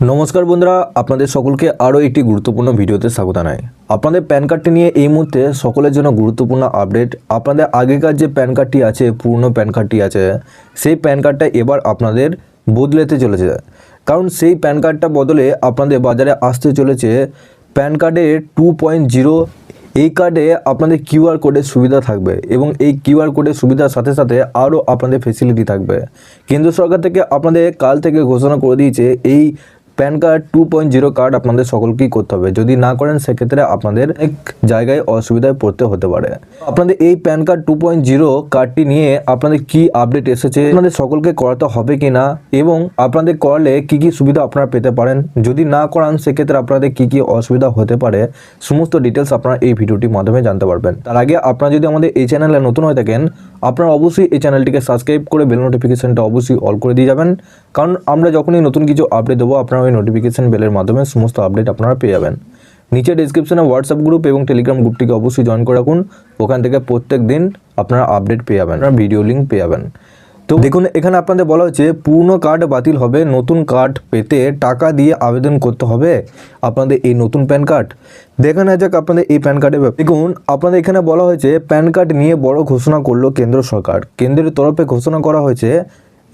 নমস্কার বন্ধুরা, আপনাদের সকলকে আরও একটি গুরুত্বপূর্ণ ভিডিওতে স্বাগত জানাই। আপনাদের প্যান কার্ডটি নিয়ে এই মুহূর্তে সকলের জন্য গুরুত্বপূর্ণ আপডেট। আপনাদের আগেকার যে প্যান কার্ডটি আছে, পুরনো প্যান কার্ডটি আছে, সেই প্যান কার্ডটা এবার আপনাদের বদলেতে চলেছে। কারণ সেই প্যান কার্ডটা বদলে আপনাদের বাজারে আসতে চলেছে। প্যান কার্ডের টু পয়েন্ট জিরো এই কার্ডে আপনাদের কিউআর কোডের সুবিধা থাকবে এবং এই কিউআর কোডের সুবিধার সাথে সাথে আরও আপনাদের ফেসিলিটি থাকবে। কেন্দ্র সরকার থেকে আপনাদের কাল থেকে ঘোষণা করে দিয়েছে, এই PAN card two point zero card আপনাদের সকলকেই করতে হবে। যদি না করেন, সেক্ষেত্রে আপনাদের এক জায়গায় অসুবিধায় পড়তে হতে পারে। আপনাদের এই PAN card two point zero কার্ডটি নিয়ে আপনাদের কি আপডেট এসেছে, আপনাদের সকলকে করাতে হবে কি না এবং আপনাদের করালে কি কি সুবিধা আপনারা পেতে পারেন? যদি না করান, সেক্ষেত্রে আপনাদের কি কি অসুবিধা হতে পারে, সমস্ত ডিটেলস আপনারা এই ভিডিওটির মাধ্যমে জানতে পারবেন। তার আগে আপনারা যদি আমাদের এই চ্যানেলে নতুন হয়ে থাকেন আপনারা অবশ্যই এই চ্যানেলটিকে সাবস্ক্রাইব করে বেল নোটিফিকেশানটা অবশ্যই অল করে দিয়ে যাবেন। কারণ আমরা যখনই নতুন কিছু আপডেট দেবো, আপনারা ওই নোটিফিকেশান বেলের মাধ্যমে সমস্ত আপডেট আপনারা পেয়ে যাবেন। নিচে ডিসক্রিপশানে হোয়াটসঅ্যাপ গ্রুপ এবং টেলিগ্রাম গ্রুপটিকে অবশ্যই জয়েন করে রাখুন। ওখান থেকে প্রত্যেক দিন আপনারা আপডেট পেয়ে যাবেন ভিডিও লিঙ্ক পেয়ে যাবেন। তো দেখুন, এখানে আপনাদের বলা হচ্ছে পুরনো কার্ড বাতিল হবে, নতুন কার্ড পেতে টাকা দিয়ে আবেদন করতে হবে আপনাদের এই নতুন প্যান কার্ড দেখা না যাক আপনাদের এই প্যান কার্ডের ব্যাপারে। দেখুন, আপনাদের এখানে বলা হয়েছে প্যান কার্ড নিয়ে বড় ঘোষণা করল কেন্দ্র সরকার। কেন্দ্রের তরফে ঘোষণা করা হয়েছে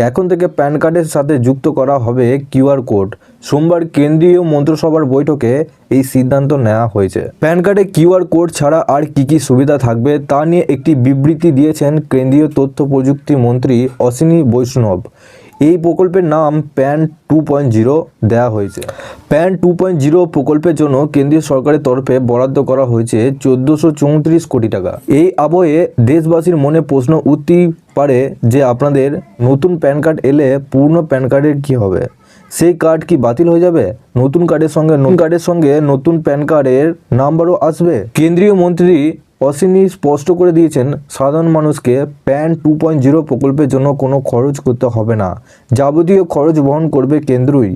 এখন থেকে প্যান কার্ডের সাথে যুক্ত করা হবে কিউআর কোড। সোমবার কেন্দ্রীয় মন্ত্রিসভার বৈঠকে এই সিদ্ধান্ত নেওয়া হয়েছে। প্যান কার্ডে কিউআর কোড ছাড়া আর কি কি সুবিধা থাকবে তা নিয়ে একটি বিবৃতি দিয়েছেন কেন্দ্রীয় তথ্য প্রযুক্তি মন্ত্রী অশ্বিনী বৈষ্ণব। এই প্রকল্পের নাম প্যান টু পয়েন্ট জিরো দেওয়া হয়েছে। প্যান টু পয়েন্ট জিরো প্রকল্পের জন্য কেন্দ্রীয় সরকারের তরফে বরাদ্দ করা হয়েছে চোদ্দোশো চৌত্রিশ কোটি টাকা। এই আবহে দেশবাসীর মনে প্রশ্ন উঠতেই পারে যে আপনাদের নতুন প্যান কার্ড এলে পূর্ণ প্যান কার্ডের কী হবে? সেই কার্ড কি বাতিল হয়ে যাবে? নতুন কার্ডের সঙ্গে নতুন কার্ডের সঙ্গে নতুন প্যান কার্ডের নাম্বারও আসবে? কেন্দ্রীয় মন্ত্রী অশ্বিনী স্পষ্ট করে দিয়েছেন, সাধারণ মানুষকে প্যান টু পয়েন্ট জিরো প্রকল্পের জন্য কোনো খরচ করতে হবে না। যাবতীয় খরচ বহন করবে কেন্দ্রই।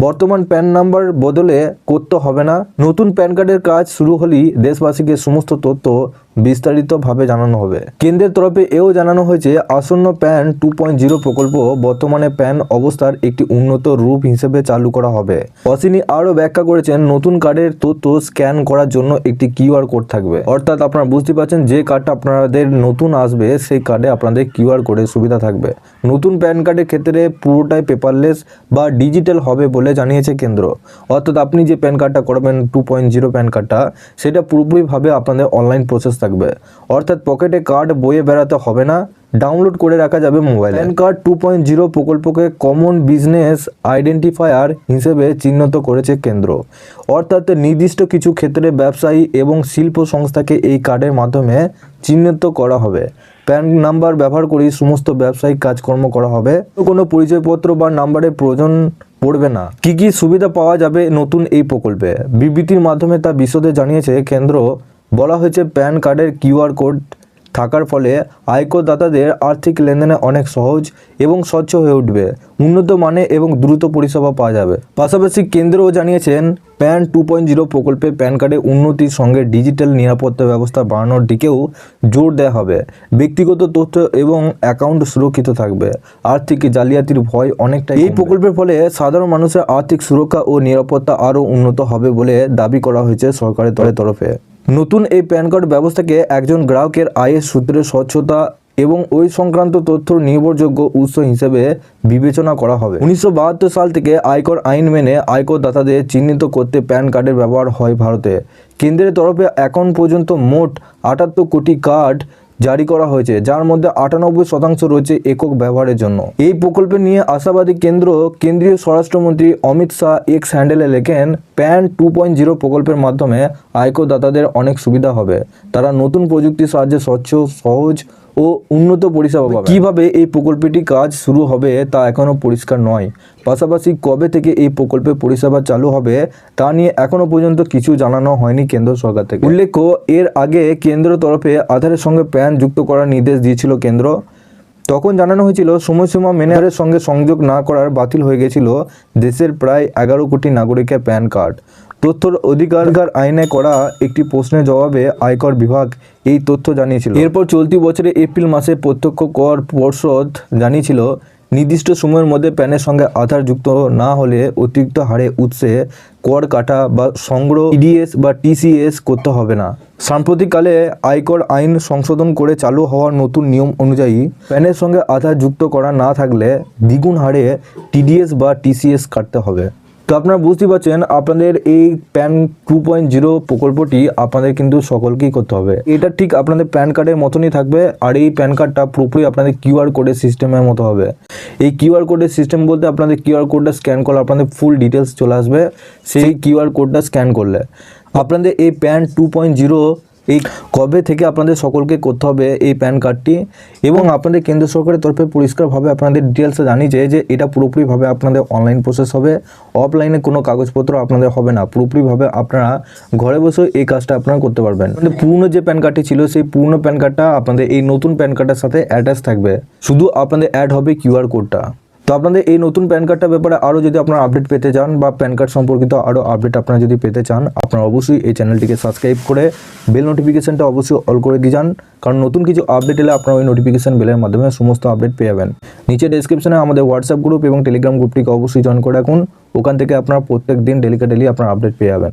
বর্তমান প্যান নাম্বার বদলে করতে হবে না। নতুন প্যান কার্ডের কাজ শুরু হলেই দেশবাসীকে সমস্ত তথ্য বিস্তারিতভাবে জানানো হবে। কেন্দ্রের তরফে এও জানানো হয়েছে, আসন্ন প্যান টু পয়েন্ট জিরো প্রকল্প বর্তমানে প্যান অবস্থার একটি উন্নত রূপ হিসেবে চালু করা হবে। অসিনী আরও ব্যাখ্যা করেছেন, নতুন কার্ডের তথ্য স্ক্যান করার জন্য একটি কিউআর কোড থাকবে। অর্থাৎ আপনারা বুঝতে পারছেন, যে কার্ডটা আপনাদের নতুন আসবে, সেই কার্ডে আপনাদের কিউআর কোডের সুবিধা থাকবে। নতুন প্যান কার্ডের ক্ষেত্রে পুরোটাই পেপারলেস বা ডিজিটাল হবে বলে জানিয়েছে কেন্দ্র। অর্থাৎ আপনি যে প্যান কার্ডটা করবেন, টু পয়েন্ট জিরো প্যান কার্ডটা, সেটা পুরোপুরিভাবে আপনাদের অনলাইন প্রসেস থাকবে। অর্থাৎ পকেটে কার্ড, বইয়ে বেড়াতে হবে না, ডাউনলোড করে রাখা যাবে mobile. PAN card two point zero প্রকল্পকে কমন বিজনেস আইডেন্টিফায়ার হিসেবে চিহ্নিত করেছে কেন্দ্র। অর্থাৎ নির্দিষ্ট কিছু ক্ষেত্রে ব্যবসায়ী এবং শিল্প সংস্থাকে এই কার্ডের মাধ্যমে চিহ্নিত করা হবে। প্যান নাম্বার ব্যবহার করেই সমস্ত ব্যবসায়িক কাজকর্ম করা হবে। কোনো পরিচয়পত্র বা নাম্বারের প্রয়োজন পড়বে না। কি কি সুবিধা পাওয়া যাবে নতুন এই প্রকল্পে? বিবৃতির মাধ্যমে তা বিশদে জানিয়েছে কেন্দ্র বলা হয়েছে প্যান কার্ডের কিউআর কোড থাকার ফলে আয়করদাতাদের আর্থিক লেনদেনে অনেক সহজ এবং স্বচ্ছ হয়ে উঠবে উন্নত মানে এবং দ্রুত পরিষেবা পাওয়া যাবে। পাশাপাশি কেন্দ্রও জানিয়েছেন প্যান টু পয়েন্ট জিরো প্রকল্পে প্যান কার্ডের উন্নতির সঙ্গে ডিজিটাল নিরাপত্তা ব্যবস্থা বাড়ানোর দিকেও জোর দেওয়া হবে। ব্যক্তিগত তথ্য এবং অ্যাকাউন্ট সুরক্ষিত থাকবে। আর্থিক জালিয়াতির ভয় অনেকটা এই প্রকল্পের ফলে সাধারণ মানুষের আর্থিক সুরক্ষা ও নিরাপত্তা আরও উন্নত হবে বলে দাবি করা হয়েছে সরকারের তরে তরফে। নতুন এই প্যান কার্ড ব্যবস্থাকে একজন গ্রাহকের আয়ের সূত্রে, স্বচ্ছতা এবং ওই সংক্রান্ত তথ্য নির্ভরযোগ্য উৎস হিসেবে বিবেচনা করা হবে। উনিশশো বাহাত্তর সাল থেকে আয়কর আইন মেনে আয়কর দাতাদের চিহ্নিত করতে প্যান কার্ডের ব্যবহার হয় ভারতে। কেন্দ্রের তরফে এখন পর্যন্ত মোট আটাত্তর কোটি কার্ড জারি করা হয়েছে, যার মধ্যে আটানব্বই শতাংশ রয়েছে একক ব্যবহারের জন্য। এই প্রকল্প নিয়ে আশাবাদী কেন্দ্র, কেন্দ্রীয় স্বরাষ্ট্রমন্ত্রী অমিত শাহ এক্স হ্যান্ডেলে লেখেন, প্যান টু পয়েন্ট জিরো প্রকল্পের মাধ্যমে আয়করদাতাদের অনেক সুবিধা হবে। তারা নতুন প্রযুক্তির সাহায্যে স্বচ্ছ, সহজ ও উন্নত পরিষেবা পাবে। কীভাবে এই প্রকল্পটি কাজ শুরু হবে তা এখনও পরিষ্কার নয়। পাশাপাশি কবে থেকে এই প্রকল্পে পরিষেবা চালু হবে তা নিয়ে এখনও পর্যন্ত কিছু জানানো হয়নি কেন্দ্র সরকার থেকে। উল্লেখ্য এর আগে কেন্দ্র তরফে আধারের সঙ্গে প্যান যুক্ত করার নির্দেশ দিয়েছিল কেন্দ্র। তখন জানানো হয়েছিল সময়সীমা মেনে আধারের সঙ্গে সংযোগ না করার বাতিল হয়ে গেছিল দেশের প্রায় এগারো কোটি নাগরিকের প্যান কার্ড। তথ্যর অধিকার আইনে করা একটি প্রশ্নের জবাবে আয়কর বিভাগ এই তথ্য জানিয়েছিল। এরপর চলতি বছরে এপ্রিল মাসে প্রত্যক্ষ কর পর্ষদ জানিয়েছিল, নির্দিষ্ট সময়ের মধ্যে প্যানের সঙ্গে আধার যুক্ত না হলে অতিরিক্ত হারে উৎসে কর কাটা বা সংগ্রহ ইডিএস বা টিসিএস করতে হবে না। সাম্প্রতিককালে আয়কর আইন সংশোধন করে চালু হওয়ার নতুন নিয়ম অনুযায়ী প্যানের সঙ্গে আধার যুক্ত করা না থাকলে দ্বিগুণ হারে টিডিএস বা টিসিএস কাটতে হবে। তো আপনারা বুঝতে পারছেন, আপনাদের এই প্যান টু পয়েন্ট জিরো প্রকল্পটি আপনাদের কিন্তু সকলকেই করতে হবে। এটা ঠিক আপনাদের প্যান কার্ডের মতনই থাকবে, আর এই প্যান কার্ডটা পুরোপুরি আপনাদের কিউআর কোডের সিস্টেমের মতো হবে। এই কিউআর কোডের সিস্টেম বলতে আপনাদের কিউআর কোডটা স্ক্যান করলে আপনাদের ফুল ডিটেলস চলে আসবে, সেই কিউআর কোডটা স্ক্যান করলে। আপনাদের এই প্যান টু পয়েন্ট জিরো এই কবে থেকে আপনাদের সকলকে করতে হবে এই প্যান কার্ডটি এবং আপনাদের কেন্দ্র সরকারের তরফে পরিষ্কারভাবে আপনাদের ডিটেলসে জানিয়েছে যে এটা পুরোপুরিভাবে আপনাদের অনলাইন প্রসেস হবে। অফলাইনে কোনো কাগজপত্র আপনাদের হবে না। পুরোপুরিভাবে আপনারা ঘরে বসে এই কাজটা আপনারা করতে পারবেন। পুরনো যে প্যান কার্ডটি ছিল, সেই পুরনো প্যান কার্ডটা আপনাদের এই নতুন প্যান কার্ডের সাথে অ্যাটাচ থাকবে। শুধু আপনাদের অ্যাড হবে কিউআর কোডটা তো আপনাদের এই নতুন প্যান কার্ডটার ব্যাপারে আরও যদি আপনারা আপডেট পেতে চান বা প্যান কার্ড সম্পর্কিত আরও আপডেট আপনারা যদি পেতে চান, আপনারা অবশ্যই এই চ্যানেলটিকে সাবস্ক্রাইব করে বেল নোটিফিকেশনটা অবশ্যই অল করে দিয়ে যান। কারণ নতুন কিছু আপডেট এলে আপনারা ওই নোটিফিকেশান বেলের মাধ্যমে সমস্ত আপডেট পেয়ে যাবেন। নিচে ডেসক্রিপশনে আমাদের হোয়াটসঅ্যাপ গ্রুপ এবং টেলিগ্রাম গ্রুপটিকে অবশ্যই জয়েন করে রাখুন। ওখান থেকে আপনারা প্রত্যেক দিন ডেলিকা ডেলি আপনারা আপডেট পেয়ে যাবেন।